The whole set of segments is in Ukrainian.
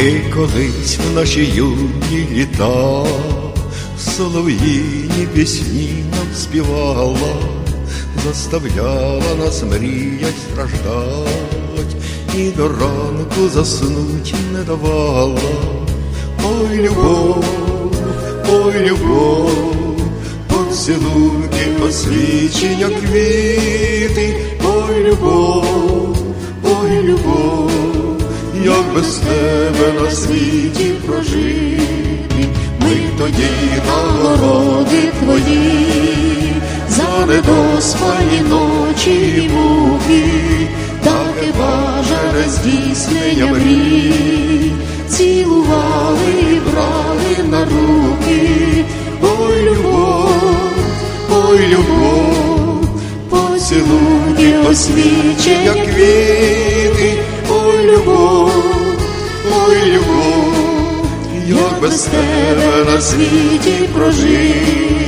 Ти колись в наші юні літа солов'їні пісні нам співала, заставляла нас мріять страждать, і до ранку заснуть не давала. Ой, любов, ой, любов, поцілунки, посвідчення квіти, ой, любов, ой, любов, як без тебе на світі прожити, ми тоді нагороди твої, за недоспані ночі і муки, таке бажане здійснення мрій, цілували і брали на руки, ой, любов, ой, любов, поцілунки, освічення квіти, любов, як без тебе на світі прожити.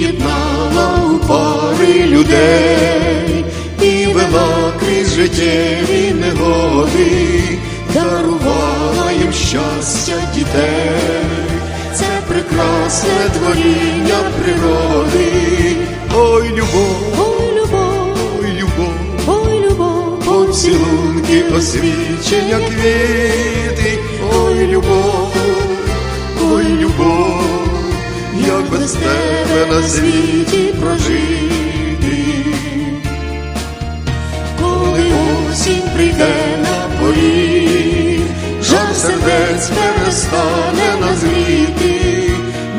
єднала у пари людей, і вела крізь життєві негоди, щастя дітей, це прекрасне творіння природи, ой, любов, Ой, любов, ой, любов. ой, любов, Поцілунки, освічення квіти, ой, любов, ой, любов, як без тебе на світі прожити. Сердець перестане назріти,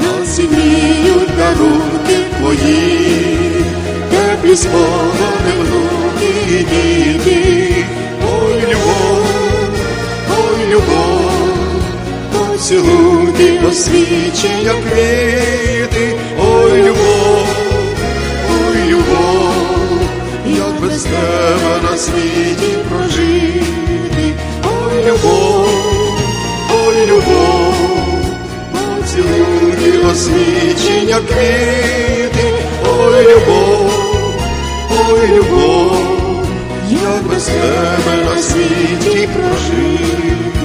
насіміють дарунки твої, теплі спогади внуки і діти, ой, любов, ой, любов, поцілунки, посвідчення квіти, ой, любов, ой, любов, як без тебе на світі освічення квіти, ой, любов, ой, любов, як без тебе на світі прожити.